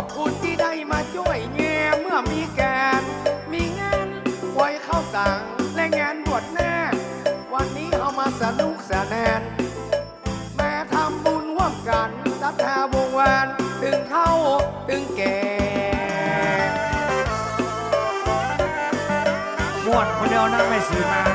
อบคุณที่ได้มาช่วยแง่เมื่อมีแกนมีงานไว้เข้าสั่งและงานบวชแน่วันนี้เอามาสนุกสนานแม่ทำบุญร่วมกันรัฐาวงวานถึงเข่าถึงแก่บวชคนเดียวนั่งไม่สีมา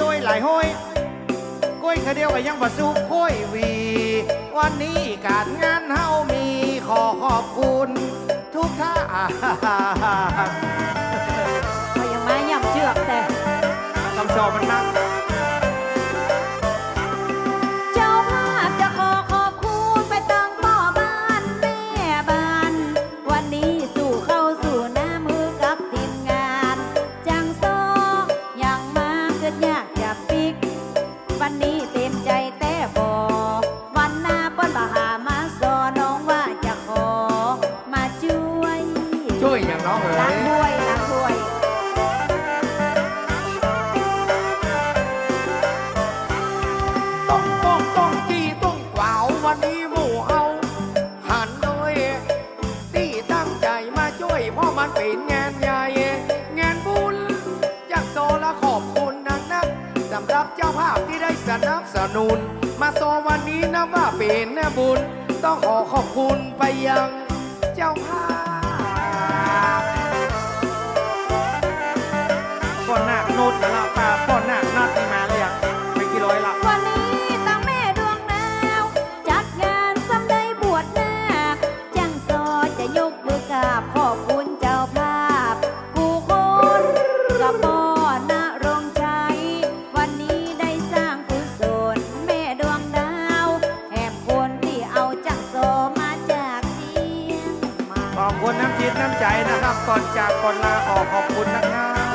โดยหลายห้อยกล้วยขาเดียวก็ยังบ่สู้กล้วยวี วันนี้การงานเฮามีขอขอบคุณ ทุกท่านพยังมาย่ำเชือกแต่คำสอบมันมาก บ่ นะบุญ ต้องขอขอบคุณไปยังเจ้าภาพฝนหนักนุดแล้วป่าฝนหนักนัด คุณน้ำจิตน้ำใจนะครับ ก่อนจากก่อนลาออกขอบคุณนะครับ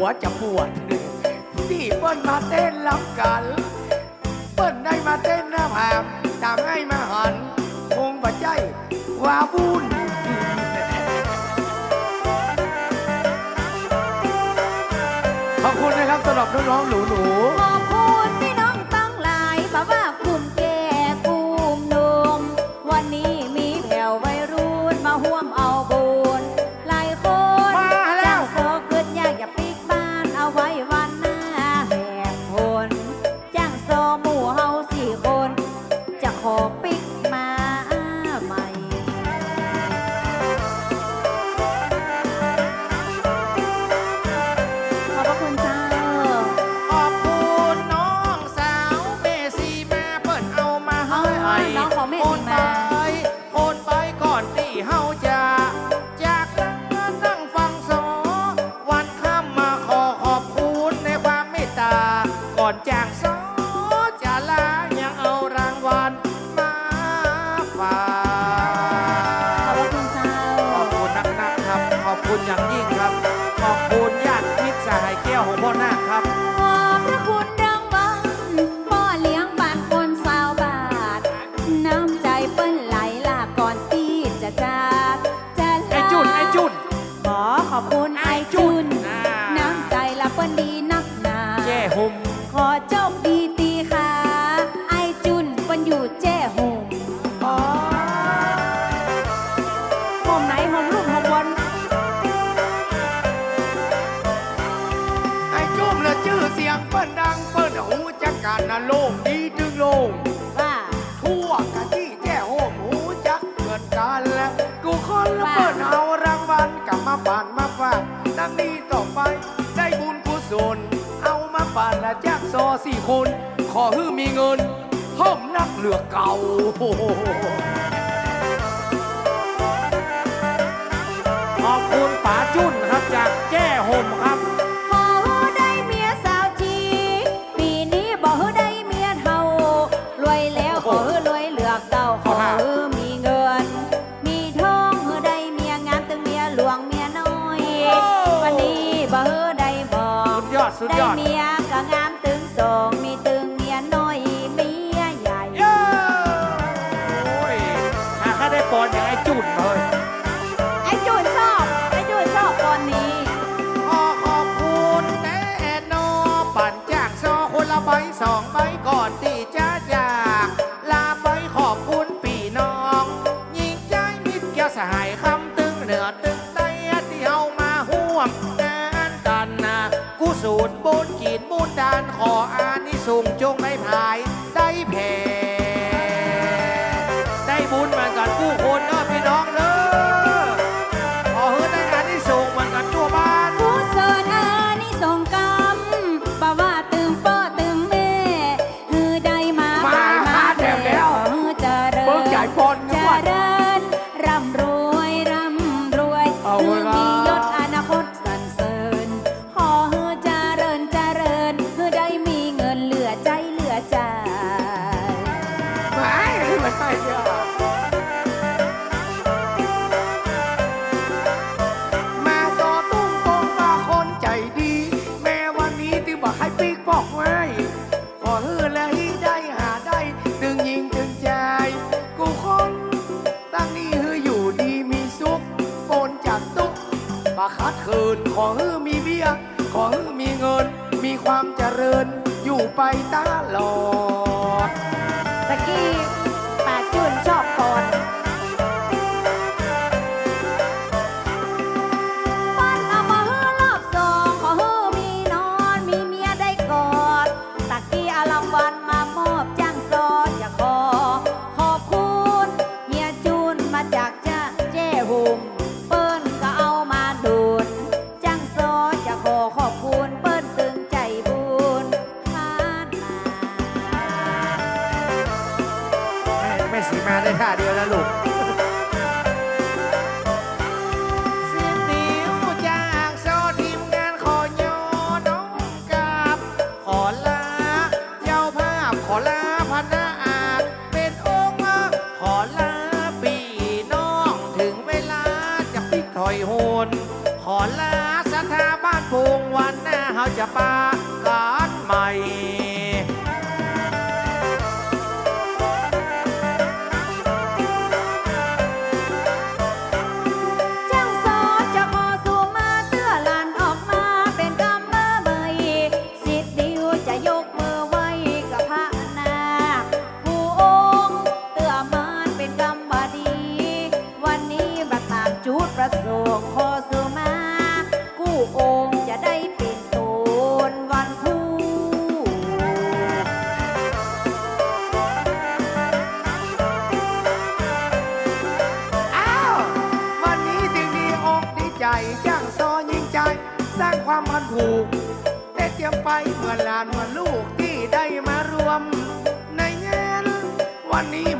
หัวจะปวดพี่เปิ้ลมาเต้นรับกัน เปิ้ลได้มาเต้นหน้าผากทำให้มาหัน คงปัจจัยวาบุญขอบคุณนะครับสำหรับน้องๆหนูๆ อนจางส ซอสี่คน ขอฮือมีเงินห้องนักเหลือเก่า ปอลอย่างไอ้จุดเลย ไอ้จุนชอบ ไอ้จุนชอบตอนนี้ ขอขอบคุณแน่นอปั่นจากซอคนละใบสองใบก่อนตีจ้าจาก ลาไปขอบคุณปีน้อง ยิงใจมิดแก้วสหายคำตึงเหนือตึงไต้ที่เอามาห่วมงานกันนะกูสูตรบุญกินบุญดานขออานิสงจงให้ภายได้แผ่ กู้คนนะ 拜拜 อนขอลาสถาบ้านพุงวันหน้าเขาจะปากันใหม่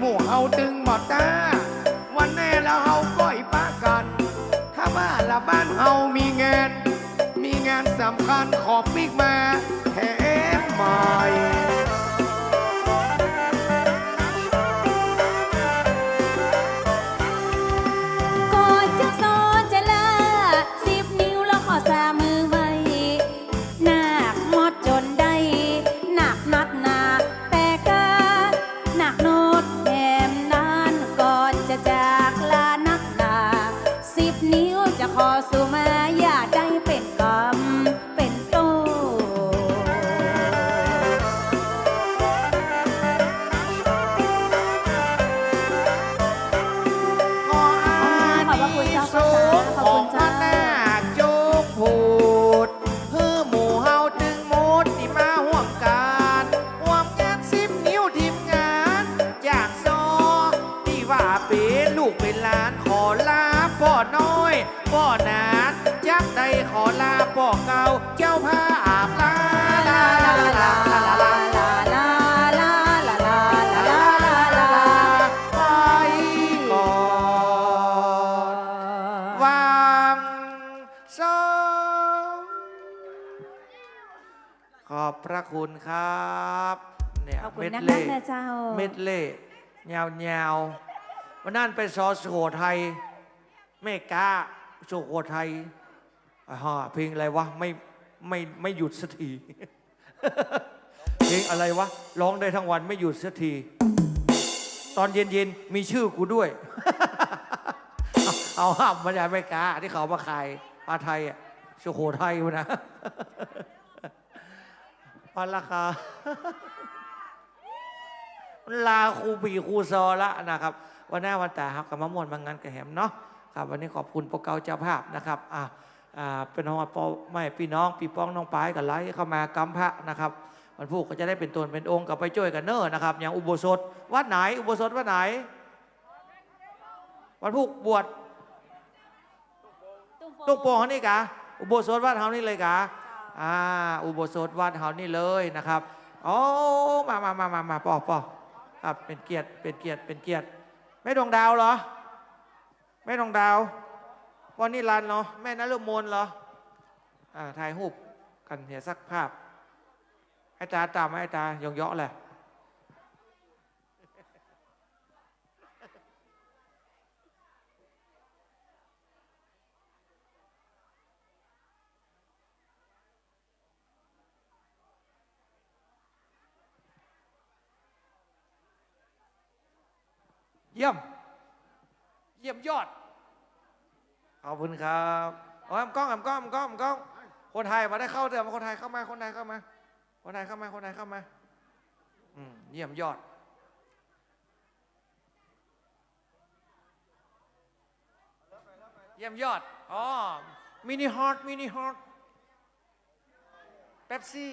มู่เฮาตึงหมอตา วันแน่แล้วเฮาก้อยปะกัน ถ้าว่าละบ้านเฮามีงาน มีงานสำคัญขอบปีกมาแถมใหม่ น้อยพ่อนาดจักได้ขอลาพ่อเก่าเจ้าพาอาบลาลาลาลาลาลาลาไปก่อนวางสองขอบพระคุณครับเนี่ยขอบคุณเม็ดนักเล่นะเจ้า เม็ดเล่ยาวยาวๆวันนั้นไปสอสุโขทัย เมกาสุโขทัยอ่าเพลงอะไรวะไม่ไม่ไม่หยุดสักที เพลงอะไรวะร้องได้ทั้งวันไม่หยุดสักที ตอนเย็นๆมีชื่อกูด้วย เอาห้ามมาจากเมริกาที่เขามาขายปลาไทยอะสุโขทัยนะพันราคาลาครูปีครูซอละนะครับ วันหน้าวันแต่ครับกับมะม่วนบางงานกระแหมเนาะ ครับ วันนี้ขอบคุณพวกเกาเจ้าภาพนะครับอ่าอ่าเป็นฮอดปอไม่พี่น้องพี่ป้องน้องปายกับไลฟ์เข้ามากำพระนะครับวันพูกก็จะได้เป็นตนเป็นองค์กับไปช่วยกันเนอร์นะครับ อย่างอุโบสถวัดไหน อุโบสถวัดไหนวันพูกบวชตุกโป่งเขานี่กะอุโบสถวัดเฮานี่เลยกะอ่าอุโบสถวัดเฮานี่เลยนะครับโอ้มามามามามาปอปอครับเป็นเกียรติเป็นเกียรติเป็นเกียรติแม่ดวงดาวเหรอ แม่ดวงดาววันนี้รันเหรอ แม่นฤมลเหรออ่าถ่ายรูปกันเหียสักภาพไอ้ตาตามไหมอ้ตายองเยาะแหละเยี่ยม ยี่ยมยอด ขอบคุณครับโอ้ยแอมกล้องแอมกล้องแอมกล้องแอมกล้อง คนไทยมาได้เข้าเถอะมาคนไทยเข้ามา คนไทยเข้ามา คนไทยเข้ามา คนไทยเข้ามาอืมเยี่ยมยอด เยี่ยมยอด อ๋อ มินิฮอตมินิฮอตเป๊ปซี่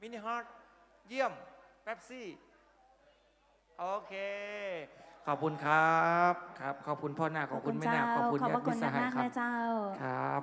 มินิฮอตเยี่ยมเป๊ปซี่ โอเค ขอบคุณครับ ครับ ขอบคุณพ่อหน้าขอบคุณแม่หน้าขอบคุณขอบญาพระติคุมิณตรสนักหายๆครับ นะเจ้า ครับ